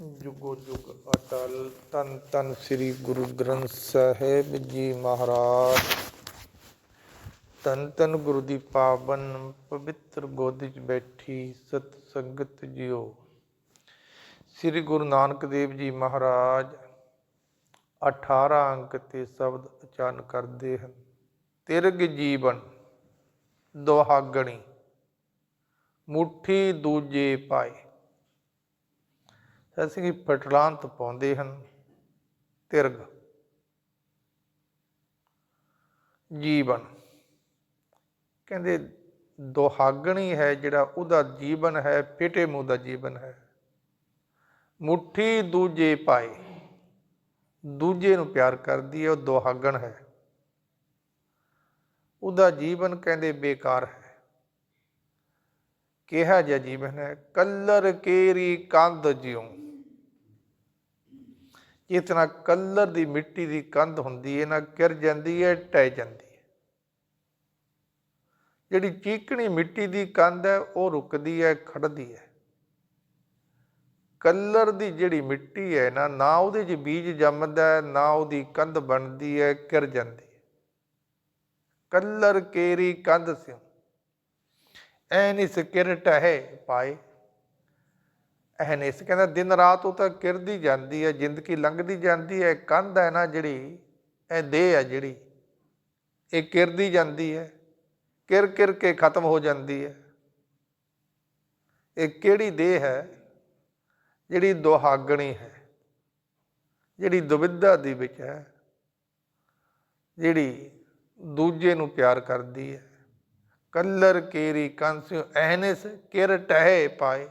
ਜੁਗੋ ਜੁਗ ਅਟਲ ਤਨ ਤਨ ਸ੍ਰੀ ਗੁਰੂ ਗ੍ਰੰਥ ਸਾਹਿਬ ਜੀ ਮਹਾਰਾਜ। ਤਨ ਤਨ ਗੁਰੂ ਦੀ ਪਾਵਨ ਪਵਿੱਤਰ ਗੋਦੀ 'ਚ ਬੈਠੀ ਸਤ ਸੰਗਤ ਜਿਓ। ਸ੍ਰੀ ਗੁਰੂ ਨਾਨਕ ਦੇਵ ਜੀ ਮਹਾਰਾਜ 18 ਅੰਕ ਤੇ ਸ਼ਬਦ ਉਚਾਰਨ ਕਰਦੇ ਹਨ। ਤਿਰਗ ਜੀਵਨ, ਦੁਹਾਗਣੀ, ਮੁਠੀ ਦੂਜੇ ਪਾਏ। ਅਸੀਂ ਫਟਲਾਂਤ ਪਾਉਂਦੇ ਹਨ, ਤਿਰਗ। ਜੀਵਨ। ਕਹਿੰਦੇ ਦੁਹਾਗਣੀ ਹੈ ਜਿਹੜਾ ਉਹਦਾ ਜੀਵਨ ਹੈ ਫਿਟੇ ਮੂੰਹ ਦਾ ਜੀਵਨ ਹੈ। ਮੁਠੀ ਦੂਜੇ ਪਾਏ। ਦੂਜੇ ਨੂੰ ਪਿਆਰ ਕਰਦੀ ਹੈ, ਉਹ ਦੁਹਾਗਣ ਹੈ। ਉਹਦਾ ਜੀਵਨ ਕਹਿੰਦੇ ਬੇਕਾਰ ਹੈ। ਕਿਹਾ ਜਿਹਾ ਜੀਵਨ ਹੈ, ਕਲਰ ਕੇਰੀ ਕੰਧ ਜਿਉ। ਇਤਨਾ ਕਲਰ ਦੀ ਮਿੱਟੀ ਦੀ ਕੰਧ ਹੁੰਦੀ ਹੈ ਨਾ ਕਿਰ ਜਾਂਦੀ ਹੈ ਟਹਿ ਜਾਂਦੀ ਹੈ ਜਿਹੜੀ ਚੀਕਣੀ ਮਿੱਟੀ ਦੀ ਕੰਧ ਹੈ ਉਹ ਰੁਕਦੀ ਹੈ ਖੜਦੀ ਹੈ ਕਲਰ ਦੀ ਜਿਹੜੀ ਮਿੱਟੀ ਹੈ ਨਾ ਨਾ ਉਹਦੇ 'ਚ ਬੀਜ ਜੰਮਦਾ ਹੈ ਨਾ ਉਹਦੀ ਕੰਧ ਬਣਦੀ ਹੈ ਕਿਰ ਜਾਂਦੀ ਹੈ ਕਲਰ ਕੇਰੀ ਕੰਧ ਸਿਉ। ਐਨੀ ਸਿਕਿਰਟ ਟਹਿ ਪਾਏ। ਐਨਿਸ ਕਹਿੰਦਾ ਦਿਨ ਰਾਤ ਉਹ ਤਾਂ ਕਿਰਦੀ ਜਾਂਦੀ ਹੈ, ਜ਼ਿੰਦਗੀ ਲੰਘਦੀ ਜਾਂਦੀ ਹੈ। ਕੰਧ ਹੈ ਨਾ ਜਿਹੜੀ, ਇਹ ਦੇਹ ਹੈ ਜਿਹੜੀ, ਇਹ ਕਿਰਦੀ ਜਾਂਦੀ ਹੈ, ਕਿਰ ਕਿਰ ਕੇ ਖਤਮ ਹੋ ਜਾਂਦੀ ਹੈ। ਇਹ ਕਿਹੜੀ ਦੇਹ ਹੈ? ਜਿਹੜੀ ਦੁਹਾਗਣੀ ਹੈ, ਜਿਹੜੀ ਦੁਵਿਧਾ ਦੇ ਵਿੱਚ ਹੈ, ਜਿਹੜੀ ਦੂਜੇ ਨੂੰ ਪਿਆਰ ਕਰਦੀ ਹੈ। ਕਲਰ ਕੇਰੀ ਕੰਸਿਓ ਐਨਸ ਕਿਰ ਟਹਿ ਪਾਏ।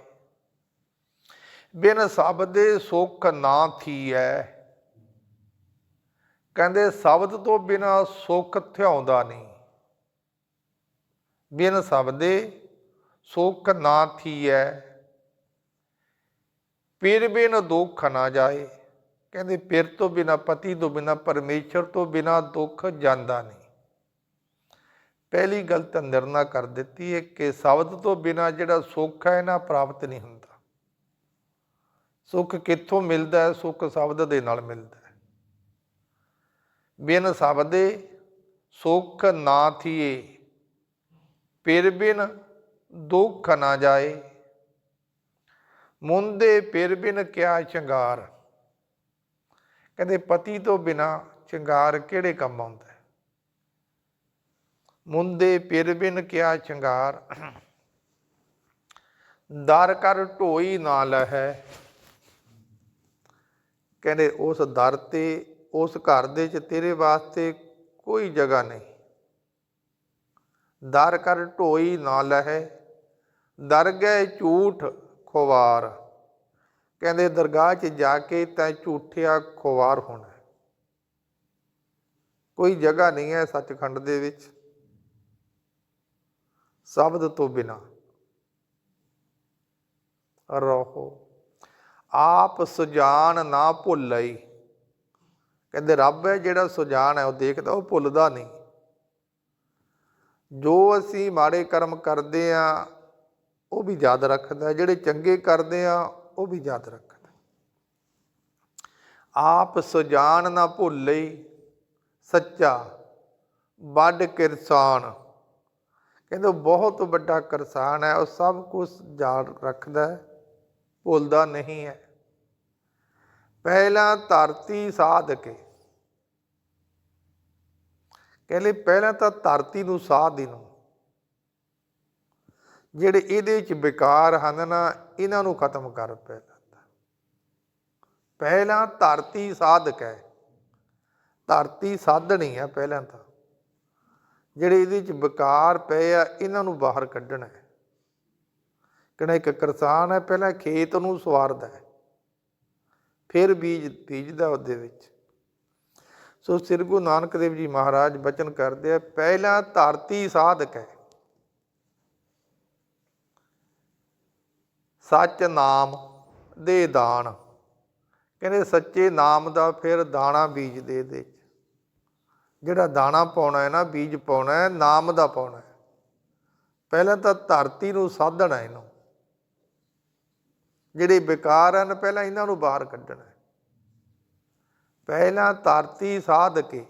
ਬਿਨ ਸ਼ਬਦੇ ਸੁਖ ਨਾ ਥੀਐ। ਕਹਿੰਦੇ ਸ਼ਬਦ ਤੋਂ ਬਿਨਾ ਸੁਖ ਥਿਆਉਂਦਾ ਨਹੀਂ। ਬਿਨ ਸ਼ਬਦੇ ਸੁਖ ਨਾ ਥੀਐ। ਪਿਰ ਬਿਨ ਦੁੱਖ ਨਾ ਜਾਏ। ਕਹਿੰਦੇ ਪਿਰ ਤੋਂ ਬਿਨਾ, ਪਤੀ ਤੋਂ ਬਿਨਾ, ਪਰਮੇਸ਼ਰ ਤੋਂ ਬਿਨਾ ਦੁੱਖ ਜਾਂਦਾ ਨਹੀਂ। ਪਹਿਲੀ ਗੱਲ ਤਾਂ ਨਿਰਣਾ ਕਰ ਦਿੱਤੀ ਹੈ ਕਿ ਸ਼ਬਦ ਤੋਂ ਬਿਨਾ ਜਿਹੜਾ ਸੁੱਖ ਹੈ ਨਾ ਪ੍ਰਾਪਤ ਨਹੀਂ ਹੁੰਦਾ। ਸੁੱਖ ਕਿੱਥੋਂ ਮਿਲਦਾ ਹੈ? ਸੁੱਖ ਸ਼ਬਦ ਦੇ ਨਾਲ ਮਿਲਦਾ ਹੈ। ਬਿਨ ਸ਼ਬਦੇ ਸੁੱਖ ਨਾ ਥੀਏ ਪਿਰ ਬਿਨ ਦੁੱਖ ਨਾ ਜਾਏ। ਮੁੰਦੇ ਫਿਰ ਬਿਨ ਕਿਆ ਚੰਗਾਰ ਕਹਿੰਦੇ ਪਤੀ ਤੋਂ ਬਿਨਾ ਚੰਗਾਰ ਕਿਹੜੇ ਕੰਮ ਆਉਂਦਾ ਹੈ? ਮੁੰਦੇ ਫਿਰ ਬਿਨ ਕਿਆ ਚੰਗਾਰ ਦਰ ਕਰ ਢੋਈ ਨਾ ਲਹੈ ਕਹਿੰਦੇ ਉਸ ਦਰ ਤੇ, ਉਸ ਘਰ ਦੇ ਚ ਤੇਰੇ ਵਾਸਤੇ ਕੋਈ ਜਗ੍ਹਾ ਨਹੀਂ। ਦਰ ਕਰ ਢੋਈ ਨਾ ਲਹਿ, ਦਰ ਗਏ ਝੂਠ ਖੁਵਾਰ। ਕਹਿੰਦੇ ਦਰਗਾਹ 'ਚ ਜਾ ਕੇ ਤਾਂ ਝੂਠਿਆ ਖੁਵਾਰ ਹੋਣਾ। ਕੋਈ ਜਗ੍ਹਾ ਨਹੀਂ ਹੈ ਸੱਚਖੰਡ ਦੇ ਵਿੱਚ। ਸ਼ਬਦ ਤੋਂ ਬਿਨਾ। ਰਹੋ। ਆਪ ਸੁਜਾਨ ਨਾ ਭੁੱਲਈ। ਕਹਿੰਦੇ, ਰੱਬ ਹੈ ਜਿਹੜਾ ਸੁਜਾਨ ਹੈ, ਉਹ ਦੇਖਦਾ, ਉਹ ਭੁੱਲਦਾ ਨਹੀਂ। ਜੋ ਅਸੀਂ ਮਾੜੇ ਕਰਮ ਕਰਦੇ ਆ, ਉਹ ਵੀ ਯਾਦ ਰੱਖਦਾ ਜਿਹੜੇ ਚੰਗੇ ਕਰਦੇ ਆ, ਉਹ ਵੀ ਯਾਦ ਰੱਖਦਾ ਆਪ ਸੁਜਾਨ ਨਾ ਭੁੱਲਈ, ਸੱਚਾ, ਵੱਡ ਕਿਰਸਾਨ। ਕਹਿੰਦੇ ਬਹੁਤ ਵੱਡਾ ਕਿਰਸਾਨ ਹੈ, ਉਹ ਸਭ ਕੁਝ ਯਾਦ ਰੱਖਦਾ ਹੈ। ਭੁੱਲਦਾ ਨਹੀਂ ਹੈ। ਪਹਿਲਾਂ ਧਰਤੀ ਸਾਧ ਕੇ। ਕਹਿੰਦੇ ਪਹਿਲਾਂ ਤਾਂ ਧਰਤੀ ਨੂੰ ਸਾਧ ਨੂੰ ਜਿਹੜੇ ਇਹਦੇ ਵਿੱਚ ਵਿਕਾਰ ਹਨ ਨਾ, ਇਹਨਾਂ ਨੂੰ ਖਤਮ ਕਰ ਪਹਿਲਾਂ ਪਹਿਲਾਂ ਧਰਤੀ ਸਾਧਕ ਹੈ ਧਰਤੀ ਸਾਧਣੀ ਹੈ ਪਹਿਲਾਂ ਤਾਂ। ਜਿਹੜੇ ਇਹਦੇ ਵਿੱਚ ਵਿਕਾਰ ਪਏ ਆ, ਇਹਨਾਂ ਨੂੰ ਬਾਹਰ ਕੱਢਣਾ ਹੈ। ਕਿਹੜਾ ਇੱਕ ਕਿਸਾਨ ਹੈ, ਪਹਿਲਾਂ ਖੇਤ ਨੂੰ ਸਵਾਰਦਾ ਹੈ, ਫਿਰ ਬੀਜ, ਬੀਜਦਾ ਉਹਦੇ ਵਿੱਚ। ਸੋ ਸ੍ਰੀ ਗੁਰੂ ਨਾਨਕ ਦੇਵ ਜੀ ਮਹਾਰਾਜ ਬਚਨ ਕਰਦੇ ਆ, ਪਹਿਲਾਂ ਧਰਤੀ ਸਾਧਕ ਹੈ। ਸੱਚ ਨਾਮ ਦੇ ਦਾਣ ਕਹਿੰਦੇ ਸੱਚੇ ਨਾਮ ਦਾ ਫਿਰ ਦਾਣਾ ਬੀਜਦੇ ਦੇ ਜਿਹੜਾ ਦਾਣਾ ਪਾਉਣਾ ਹੈ ਨਾ, ਬੀਜ ਪਾਉਣਾ ਹੈ, ਨਾਮ ਦਾ ਪਾਉਣਾ ਹੈ। ਪਹਿਲਾਂ ਤਾਂ ਧਰਤੀ ਨੂੰ ਸਾਧਣਾ ਇਹਨੂੰ। ਜਿਹੜੇ ਬੇਕਾਰ ਹਨ, ਪਹਿਲਾਂ ਇਹਨਾਂ ਨੂੰ ਬਾਹਰ ਕੱਢਣਾ ਹੈ। ਪਹਿਲਾਂ ਧਰਤੀ ਸਾਧ ਕੇ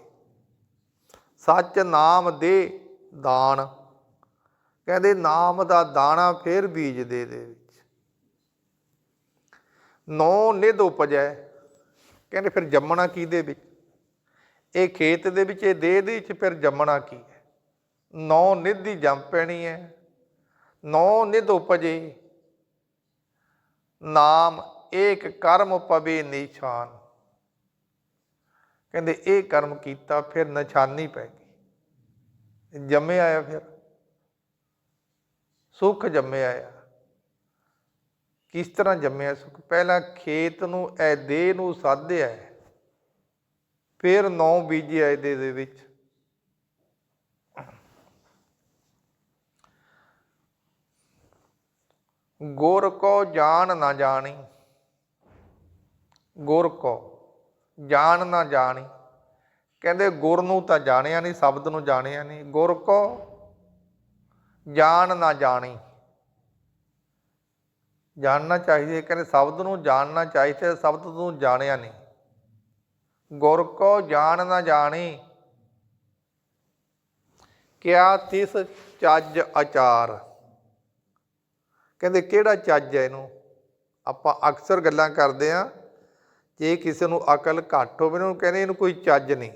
ਸੱਚ ਨਾਮ ਦੇ ਦਾਨ। ਕਹਿੰਦੇ ਨਾਮ ਦਾ ਦਾਣਾ ਫੇਰ ਬੀਜ ਦੇ ਦੇ ਵਿੱਚ। ਨੌ ਨਿਧ ਉਪਜੈ, ਕਹਿੰਦੇ ਫਿਰ ਜੰਮਣਾ ਕੀ ਦੇ ਵਿੱਚ? ਇਹ ਖੇਤ ਦੇ ਵਿੱਚ, ਇਹ ਦੇ ਦੇ ਵਿੱਚ ਫਿਰ ਜੰਮਣਾ ਕੀ ਹੈ? ਨੌ ਨਿਧ ਦੀ ਜੰਮ ਪੈਣੀ ਹੈ। ਨੌ ਨਿਧ ਉਪਜੇ ਨਾਮ ਏਕ ਕਰਮ ਪਵੇ ਨਿਸ਼ਾਨ। ਕਹਿੰਦੇ ਇਹ ਕਰਮ ਕੀਤਾ, ਫਿਰ ਨਿਸ਼ਾਨੀ ਪੈ ਗਈ। ਜੰਮੇ ਆਇਆ ਫਿਰ। ਸੁੱਖ ਜੰਮੇ ਆਇਆ। ਕਿਸ ਤਰ੍ਹਾਂ ਜੰਮਿਆ ਸੁੱਖ? ਪਹਿਲਾਂ ਖੇਤ ਨੂੰ ਐ ਦੇਹ ਨੂੰ ਸਾਧਿਆ। ਹੈ। ਫਿਰ ਨੌ ਬੀਜੇ ਆਏ ਦੇ ਵਿੱਚ। ਗੁਰ ਕੋ ਜਾਣ ਨਾ ਜਾਣੀ। ਗੁਰ ਕੋ ਜਾਣ ਨਾ ਜਾਣੀ। ਕਹਿੰਦੇ ਗੁਰ ਨੂੰ ਤਾਂ ਜਾਣਿਆ ਨਹੀਂ, ਸ਼ਬਦ ਨੂੰ ਜਾਣਿਆ ਨਹੀਂ। ਗੁਰ ਕੋ ਜਾਣ ਨਾ ਜਾਣੀ। ਜਾਣਨਾ ਚਾਹੀਦਾ ਕਹਿੰਦੇ ਸ਼ਬਦ ਨੂੰ ਜਾਣਨਾ ਚਾਹੀਦਾ ਸ਼ਬਦ ਨੂੰ ਜਾਣਿਆ ਨਹੀਂ। ਗੁਰ ਕੋ ਜਾਣ ਨਾ ਜਾਣੀ। ਕਿਆ ਤਿਸ ਚੱਜ ਆਚਾਰ ਕਹਿੰਦੇ ਕਿਹੜਾ ਚੱਜ ਹੈ ਇਹਨੂੰ? ਆਪਾਂ ਅਕਸਰ ਗੱਲਾਂ ਕਰਦੇ ਆ ਜੇ ਕਿਸੇ ਨੂੰ ਅਕਲ ਘੱਟ ਹੋਵੇ ਉਹਨੂੰ ਕਹਿੰਦੇ ਇਹਨੂੰ ਕੋਈ ਚੱਜ ਨਹੀਂ,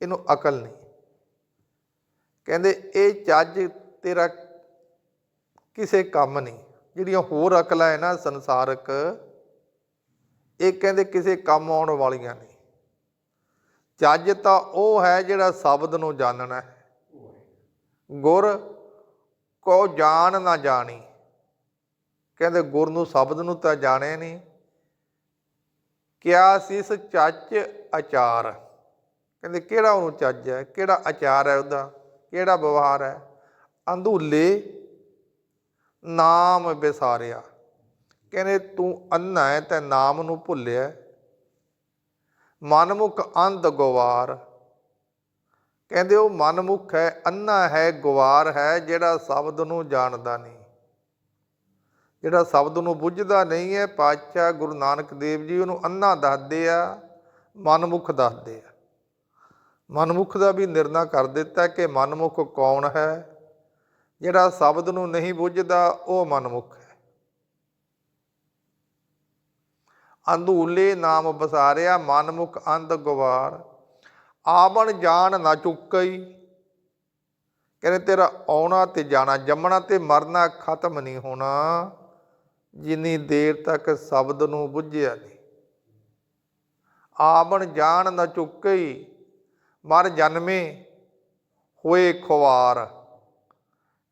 ਇਹਨੂੰ ਅਕਲ ਨਹੀਂ। ਕਹਿੰਦੇ ਇਹ ਚੱਜ ਤੇਰਾ ਕਿਸੇ ਕੰਮ ਨਹੀਂ, ਜਿਹੜੀਆਂ ਹੋਰ ਅਕਲਾਂ ਹੈ ਨਾ ਸੰਸਾਰਕ, ਇਹ ਕਹਿੰਦੇ ਕਿਸੇ ਕੰਮ ਆਉਣ ਵਾਲੀਆਂ ਨਹੀਂ। ਚੱਜ ਤਾਂ ਉਹ ਹੈ ਜਿਹੜਾ ਸ਼ਬਦ ਨੂੰ ਜਾਣਨਾ ਹੈ। ਗੁਰ ਕੋ ਜਾਣ ਨਾ ਜਾਣੀ। ਕਹਿੰਦੇ ਗੁਰ ਨੂੰ ਸ਼ਬਦ ਨੂੰ ਤਾਂ ਜਾਣੇ ਨਹੀਂ। ਕਿਆ ਸਿਸ ਚੱਜ ਆਚਾਰ ਕਹਿੰਦੇ ਕਿਹੜਾ ਉਹਨੂੰ ਚੱਜ ਹੈ? ਕਿਹੜਾ ਆਚਾਰ ਹੈ ਉਹਦਾ? ਕਿਹੜਾ ਵਿਵਹਾਰ ਹੈ? ਅੰਧੂਲੇ ਨਾਮ ਵਿਸਾਰਿਆ। ਕਹਿੰਦੇ ਤੂੰ ਅੰਨਾ ਹੈ ਤੇ ਨਾਮ ਨੂੰ ਭੁੱਲਿਆ। ਮਨਮੁਖ ਅੰਧ ਗਵਾਰ। ਕਹਿੰਦੇ ਉਹ ਮਨਮੁਖ ਹੈ ਅੰਨਾ ਹੈ, ਗਵਾਰ ਹੈ ਜਿਹੜਾ ਸ਼ਬਦ ਨੂੰ ਜਾਣਦਾ ਨਹੀਂ। ਜਿਹੜਾ ਸ਼ਬਦ ਨੂੰ ਬੁੱਝਦਾ ਨਹੀਂ ਹੈ, ਪਾਤਸ਼ਾਹ ਗੁਰੂ ਨਾਨਕ ਦੇਵ ਜੀ ਉਹਨੂੰ ਅੰਨਾ ਦੱਸਦੇ ਆ, ਮਨਮੁਖ ਦੱਸਦੇ ਆ। ਮਨਮੁਖ ਦਾ ਵੀ ਨਿਰਣਾ ਕਰ ਦਿੱਤਾ ਕਿ ਮਨਮੁਖ ਕੌਣ ਹੈ? ਜਿਹੜਾ ਸ਼ਬਦ ਨੂੰ ਨਹੀਂ ਬੁੱਝਦਾ, ਉਹ ਮਨਮੁਖ ਹੈ। ਅੰਧੂਲੇ ਨਾਮ ਬਸਾਰਿਆ ਮਨਮੁਖ ਅੰਧ ਗਵਾਰ ਆਵਣ ਜਾਣ ਨਾ ਚੁੱਕਈ। ਕਹਿੰਦੇ ਤੇਰਾ ਆਉਣਾ ਤੇ ਜਾਣਾ, ਜੰਮਣਾ ਤੇ ਮਰਨਾ ਖਤਮ ਨਹੀਂ ਹੋਣਾ। ਜਿੰਨੀ ਦੇਰ ਤੱਕ ਸ਼ਬਦ ਨੂੰ ਬੁੱਝਿਆ ਨਹੀਂ। ਆਵਣ ਜਾਣ ਨਾ ਚੁੱਕਈ ਮਰ ਜਨਮੇ ਹੋਏ ਖੁਆਰ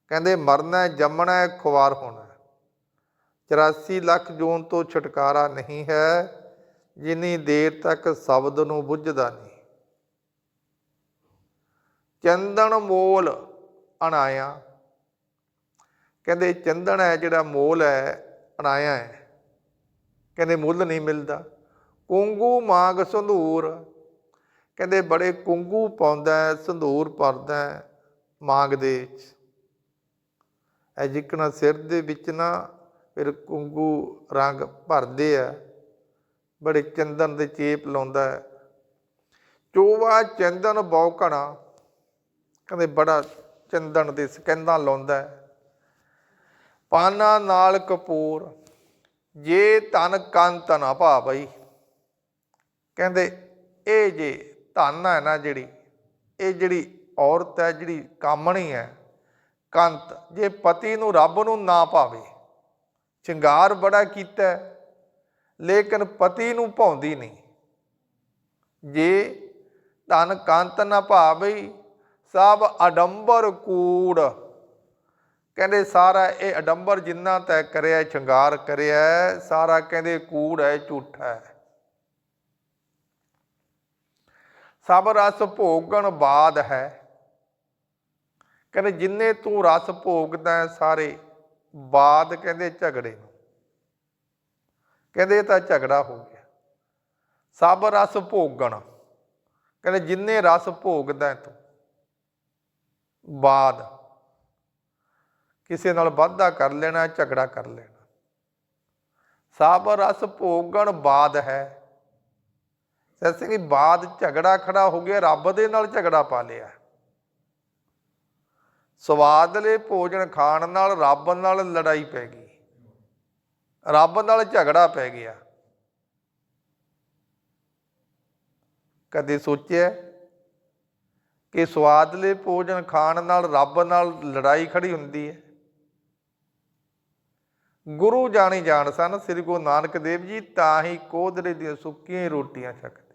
ਕਹਿੰਦੇ ਮਰਨਾ ਜੰਮਣਾ ਖੁਆਰ ਹੋਣਾ। ਹੈ। 84 ਲੱਖ ਜੂਨ ਤੋਂ ਛੁਟਕਾਰਾ ਨਹੀਂ ਹੈ, ਜਿੰਨੀ ਦੇਰ ਤੱਕ ਸ਼ਬਦ ਨੂੰ ਬੁੱਝਦਾ ਨਹੀਂ। ਚੰਦਨ ਮੋਲ ਅਣਾਇਆ। ਕਹਿੰਦੇ ਚੰਦਨ ਹੈ ਜਿਹੜਾ ਮੋਲ ਹੈ ਅਣਾਇਆ ਹੈ। ਕਹਿੰਦੇ, ਮੁੱਲ ਨਹੀਂ ਮਿਲਦਾ। ਕੁੰਗੂ ਮਾਂਗ ਸੰਧੂਰ। ਕਹਿੰਦੇ, ਬੜੇ ਕੁੰਗੂ ਪਾਉਂਦਾ ਸੰਧੂਰ ਭਰਦਾ ਮਾਂਗ ਦੇ ਵਿੱਚ। ਐ ਜਿੱਕਣਾ ਸਿਰ ਦੇ ਵਿੱਚ ਨਾ, ਫਿਰ ਕੁੰਗੂ ਰੰਗ ਭਰਦੇ ਆ। ਬੜੇ ਚੰਦਨ ਦੇ ਚੇਪ ਲਾਉਂਦਾ ਹੈ। ਚੋਵਾ ਚੰਦਨ ਬੌਕਣਾ। ਕਹਿੰਦੇ, ਬੜਾ ਚੰਦਨ ਦੇ ਸਕੰਦਾਂ ਲਾਉਂਦਾ ਪਾਨਾ ਨਾਲ ਕਪੂਰ, ਜੇ ਤਨ ਕੰਤ ਨਾ ਬਈ ਕਹਿੰਦੇ, ਇਹ ਜੇ ਧਨ ਹੈ ਨਾ ਜਿਹੜੀ, ਇਹ ਜਿਹੜੀ ਔਰਤ ਹੈ, ਜਿਹੜੀ ਕਾਮਣੀ ਹੈ, ਕੰਤ, ਜੇ ਪਤੀ ਨੂੰ ਰੱਬ ਨੂੰ ਨਾ ਭਾਵੇ, ਸ਼ਿੰਗਾਰ ਬੜਾ ਕੀਤਾ ਲੇਕਿਨ ਪਤੀ ਨੂੰ ਭਾਉਂਦੀ ਨਹੀਂ। ਜੇ ਧਨ ਕੰਤ ਨਾ ਭਾਵਈ, ਸਭ ਅਡੰਬਰ ਕੂੜ। ਕਹਿੰਦੇ, ਸਾਰਾ ਇਹ ਅਡੰਬਰ ਜਿੰਨਾ ਤੈ ਕਰਿਆ ਸ਼ਿੰਗਾਰ ਕਰਿਆ ਸਾਰਾ ਕਹਿੰਦੇ, ਕੂੜ ਹੈ, ਝੂਠਾ ਹੈ। ਸਭ ਰਸ ਭੋਗਣ ਬਾਦ ਹੈ। ਕਹਿੰਦੇ, ਜਿੰਨੇ ਤੂੰ ਰਸ ਭੋਗਦਾ ਸਾਰੇ ਬਾਦ ਕਹਿੰਦੇ, ਝਗੜੇ ਨੂੰ। ਕਹਿੰਦੇ, ਇਹ ਤਾਂ ਝਗੜਾ ਹੋ ਗਿਆ। ਸਭ ਰਸ ਭੋਗਣ। ਕਹਿੰਦੇ, ਜਿੰਨੇ ਰਸ ਭੋਗਦਾ ਤੂੰ ਬਾਦ ਕਿਸੇ ਨਾਲ ਵਾਧਾ ਕਰ ਲੈਣਾ, ਝਗੜਾ ਕਰ ਲੈਣਾ। ਸਭ ਰਸ ਭੋਗਣ ਬਾਦ ਹੈ। ਸੈਸੇ ਕਿ ਬਾਦ ਝਗੜਾ ਖੜਾ ਹੋ ਗਿਆ, ਰੱਬ ਦੇ ਨਾਲ ਝਗੜਾ ਪਾ ਲਿਆ। ਸਵਾਦਲੇ ਭੋਜਨ ਖਾਣ ਨਾਲ ਰੱਬ ਨਾਲ ਲੜਾਈ ਪੈ ਗਈ। ਰੱਬ ਨਾਲ ਝਗੜਾ ਪੈ ਗਿਆ। ਕਦੇ ਸੋਚਿਆ ਕਿ ਸਵਾਦਲੇ ਭੋਜਨ ਖਾਣ ਨਾਲ ਰੱਬ ਨਾਲ ਲੜਾਈ ਖੜੀ ਹੁੰਦੀ ਹੈ? ਗੁਰੂ ਜਾਣੀ ਜਾਣ ਸਨ ਸ੍ਰੀ ਗੁਰੂ ਨਾਨਕ ਦੇਵ ਜੀ, ਤਾਂ ਹੀ ਕੋਧਰੇ ਦੀਆਂ ਸੁੱਕੀਆਂ ਰੋਟੀਆਂ ਛਕਦੇ।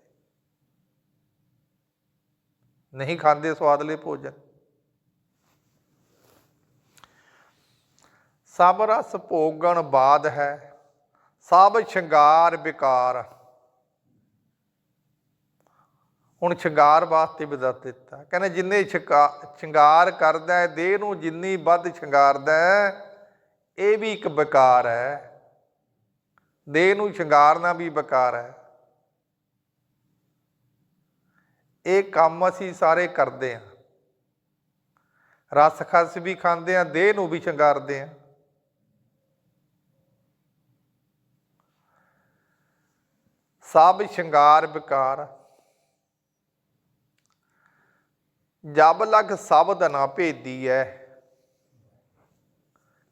ਨਹੀਂ ਖਾਂਦੇ ਸਵਾਦਲੇ ਭੋਜਨ। ਸਭ ਰਸ ਭੋਗਣ ਬਾਦ ਹੈ, ਸਭ ਸ਼ਿੰਗਾਰ ਵਿਕਾਰ ਹੁਣ ਸ਼ਿੰਗਾਰ ਵਾਸਤੇ ਵੀ ਦੱਸ ਦਿੱਤਾ। ਕਹਿੰਦੇ ਜਿੰਨੇ ਸ਼ਿਕਾ- ਸ਼ਿੰਗਾਰ ਕਰਦਾ ਹੈ, ਦੇਹ ਨੂੰ ਜਿੰਨੀ ਵੱਧ ਸ਼ਿੰਗਾਰਦਾ ਹੈ ਇਹ ਵੀ ਇੱਕ ਵਿਕਾਰ ਹੈ। ਦੇਹ ਨੂੰ ਸ਼ਿੰਗਾਰਨਾ ਵੀ ਵਿਕਾਰ ਹੈ। ਇਹ ਕੰਮ ਅਸੀਂ ਸਾਰੇ ਕਰਦੇ ਹਾਂ। ਰਸ ਖਸ ਵੀ ਖਾਂਦੇ ਹਾਂ, ਦੇਹ ਨੂੰ ਵੀ ਸ਼ਿੰਗਾਰਦੇ ਹਾਂ। ਸਭ ਸ਼ਿੰਗਾਰ ਵਿਕਾਰ ਜਬ ਲਗ ਸ਼ਬਦ ਨਾ ਭੇਦੀ ਹੈ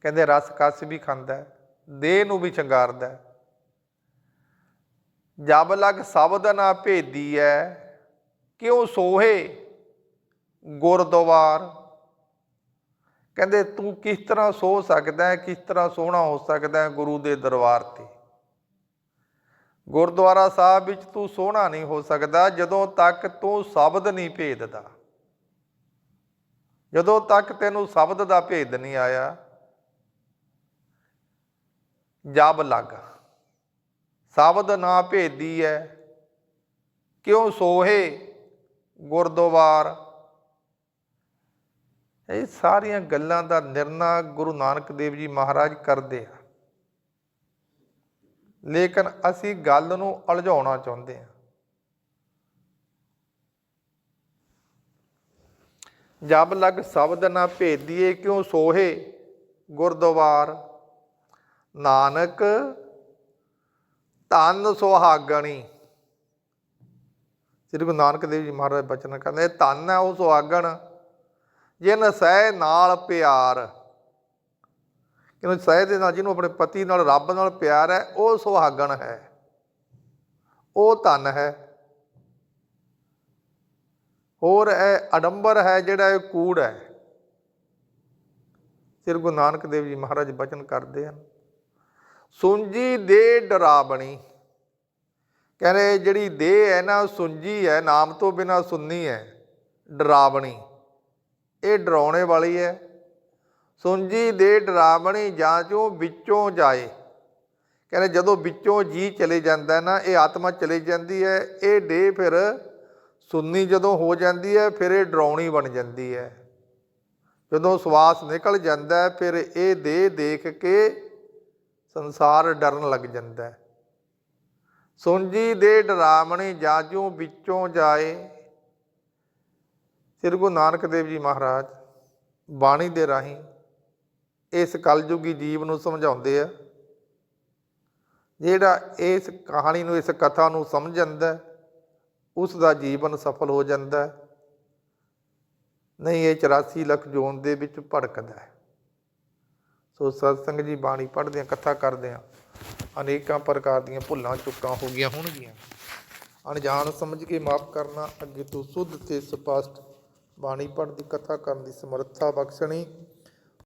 ਕਹਿੰਦੇ ਰਸ ਕਸ ਵੀ ਖਾਂਦਾ ਹੈ, ਦੇਹ ਨੂੰ ਵੀ ਸ਼ਿੰਗਾਰਦਾ ਹੈ। ਜਬ ਲਗ ਸ਼ਬਦ ਨਾ ਭੇਦੀ ਹੈ ਕਿਉਂ ਸੋਹੇ ਗੁਰਦੁਆਰ ਕਹਿੰਦੇ ਤੂੰ ਕਿਸ ਤਰ੍ਹਾਂ ਸੋ ਸਕਦਾ ਹੈ, ਕਿਸ ਤਰ੍ਹਾਂ ਸੋਹਣਾ ਹੋ ਸਕਦਾ ਹੈ ਗੁਰੂ ਦੇ ਦਰਬਾਰ ਤੇ? ਗੁਰਦੁਆਰਾ ਸਾਹਿਬ ਵਿੱਚ ਤੂੰ ਸੋਹਣਾ ਨਹੀਂ ਹੋ ਸਕਦਾ, ਜਦੋਂ ਤੱਕ ਤੂੰ ਸ਼ਬਦ ਨਹੀਂ ਭੇਦਦਾ। ਜਦੋਂ ਤੱਕ ਤੈਨੂੰ ਸ਼ਬਦ ਦਾ ਭੇਦ ਨਹੀਂ ਆਇਆ ਜਬ ਲੱਗ। ਸ਼ਬਦ ਨਾ ਭੇਦੀ ਹੈ ਕਿਉਂ ਸੋਹੇ ਗੁਰਦੁਆਰ? ਇਹ ਸਾਰੀਆਂ ਗੱਲਾਂ ਦਾ ਨਿਰਣਾ ਗੁਰੂ ਨਾਨਕ ਦੇਵ ਜੀ ਮਹਾਰਾਜ ਕਰਦੇ ਆ। ਲੇਕਿਨ ਅਸੀਂ ਗੱਲ ਨੂੰ ਅਲਝਾਉਣਾ ਚਾਹੁੰਦੇ ਹਾਂ ਜਬ ਲਗ ਸ਼ਬਦ ਨਾ ਭੇਦੀਏ ਕਿਉਂ ਸੋਹੇ ਗੁਰਦੁਆਰ? ਨਾਨਕ, ਧਨ ਸੁਹਾਗਣੀ। ਸ੍ਰੀ ਗੁਰੂ ਨਾਨਕ ਦੇਵ ਜੀ ਮਹਾਰਾਜ ਬਚਨ ਕਹਿੰਦੇ, ਧਨ ਹੈ ਉਹ ਸੁਹਾਗਣ, ਜਿਨ ਸਹਿ ਨਾਲ ਪਿਆਰ। ਕਿਉਂ ਸਹਿ ਦੇ ਨਾਲ, ਜਿਹਨੂੰ ਆਪਣੇ ਪਤੀ ਨਾਲ, ਰੱਬ ਨਾਲ ਪਿਆਰ ਹੈ, ਉਹ ਸੁਹਾਗਣ ਹੈ। ਉਹ ਧਨ ਹੈ। ਹੋਰ ਇਹ ਅਡੰਬਰ ਹੈ, ਜਿਹੜਾ ਇਹ ਕੂੜ ਹੈ। ਸ੍ਰੀ ਗੁਰੂ ਨਾਨਕ ਦੇਵ ਜੀ ਮਹਾਰਾਜ ਬਚਨ ਕਰਦੇ ਹਨ। ਸੁੰਜੀ ਦੇ ਡਰਾਵਣੀ। ਕਹਿੰਦੇ ਜਿਹੜੀ ਦੇਹ ਹੈ ਨਾ ਸੁੰਜੀ ਹੈ, ਨਾਮ ਤੋਂ ਬਿਨਾ ਸੁੰਨੀ ਹੈ, ਡਰਾਵਣੀ। ਇਹ ਡਰਾਉਣੇ ਵਾਲੀ ਹੈ। ਸੁੰਜੀ ਦੇ ਡਰਾਵਣੀ ਜਾਂ ਚੋਂ ਵਿੱਚੋਂ ਜਾਏ। ਕਹਿੰਦੇ ਜਦੋਂ ਵਿੱਚੋਂ ਜੀ ਚਲੇ ਜਾਂਦਾ ਨਾ, ਇਹ ਆਤਮਾ ਚਲੇ ਜਾਂਦੀ ਹੈ, ਇਹ ਦੇਹ ਫਿਰ ਸੁੰਨੀ ਜਦੋਂ ਹੋ ਜਾਂਦੀ ਹੈ, ਫਿਰ ਇਹ ਡਰਾਉਣੀ ਬਣ ਜਾਂਦੀ ਹੈ। ਜਦੋਂ ਸਵਾਸ ਨਿਕਲ ਜਾਂਦਾ ਫਿਰ ਇਹ ਦੇਹ ਦੇਖ ਕੇ ਸੰਸਾਰ ਡਰਨ ਲੱਗ ਜਾਂਦਾ ਹੈ। ਸੁੰਜੀ ਦੇ ਡਰਾਵਣੀ ਜਾਜੂ ਵਿੱਚੋਂ ਜਾਏ। ਸ੍ਰੀ ਗੁਰੂ ਨਾਨਕ ਦੇਵ ਜੀ ਮਹਾਰਾਜ ਬਾਣੀ ਦੇ ਰਾਹੀਂ ਇਸ ਕਲਯੁਗੀ ਜੀਵ ਨੂੰ ਸਮਝਾਉਂਦੇ ਆ। ਜਿਹੜਾ ਇਸ ਕਹਾਣੀ ਨੂੰ ਇਸ ਕਥਾ ਨੂੰ ਸਮਝ ਜਾਂਦਾ ਹੈ, ਉਸ ਦਾ ਜੀਵਨ ਸਫਲ ਹੋ ਜਾਂਦਾ ਨਹੀਂ ਇਹ 84 ਲੱਖ ਜੋਨ ਦੇ ਵਿੱਚ ਭੜਕਦਾ ਹੈ। ਸੋ ਸਤਸੰਗ ਜੀ ਬਾਣੀ ਪੜ੍ਹਦੇ ਆ ਕਥਾ ਕਰਦੇ ਆ ਅਨੇਕਾਂ ਪ੍ਰਕਾਰ ਦੀਆਂ ਭੁੱਲਾਂ, ਚੁੱਕਾਂ ਹੋ ਗਈਆਂ ਹੋਣਗੀਆਂ। ਅਣਜਾਣ ਸਮਝ ਕੇ ਮਾਫ ਕਰਨਾ, ਅੱਗੇ ਤੋਂ ਸੁੱਧ ਤੇ ਸਪਸ਼ਟ ਬਾਣੀ ਪੜ੍ਹਨ ਦੀ ਕਥਾ ਕਰਨ ਦੀ ਸਮਰੱਥਾ ਬਖਸ਼ਣੀ।